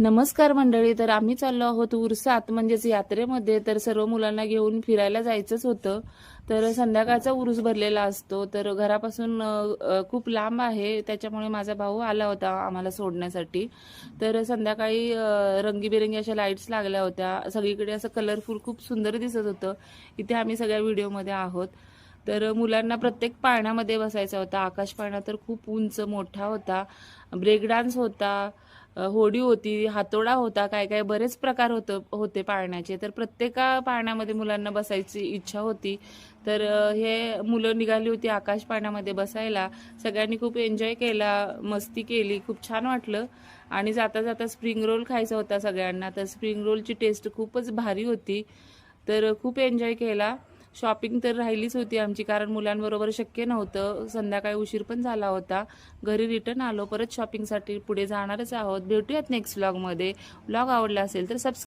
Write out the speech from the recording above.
नमस्कार मंडळी तर आम्ही चाललो आहोत उरसात म्हणजेच यात्रेमध्ये. तर सर्व मुलांना घेऊन फिरायला जायचंच होतं. तर संध्याकाळचा उरूस भरलेला असतो. तर घरापासून खूप लांब आहे. त्याच्यामुळे माझा भाऊ आला होता आम्हाला सोडण्यासाठी. तर संध्याकाळी रंगीबेरंगी अशा लाईट्स लागल्या होत्या. सगळीकडे असं कलरफुल खूप सुंदर दिसत होतं. इथे आम्ही सगळ्या व्हिडिओमध्ये आहोत. तर मुलांना प्रत्येक पाळण्यामध्ये बसायचा होता. आकाश पाळणा तर खूप उंच मोठा होता. ब्रेक डान्स होता. होडी होती हातोडा होता काय काय बरेच प्रकार होत होते पाळण्याचे. तर प्रत्येका पाळण्यामध्ये मुलांना बसायची इच्छा होती. तर हे मुलं निघाली होती आकाश पाळण्यामध्ये बसायला. सगळ्यांनी खूप एन्जॉय केला मस्ती केली खूप छान वाटलं. आणि जाता जाता स्प्रिंग रोल खायचा होता सगळ्यांना. तर स्प्रिंग रोलची टेस्ट खूपच भारी होती. तर खूप एन्जॉय केला. शॉपिंग तर राहिलीच होती आमची कारण मुलांबरोबर शक्य नव्हतं. संध्याकाळी उशीर पण झाला होता. घरी रिटर्न आलो परत शॉपिंगसाठी पुढे जाणारच आहोत. भेटूयात नेक्स्ट व्लॉगमध्ये व्लॉग आवडला असेल तर सबस्क्राईब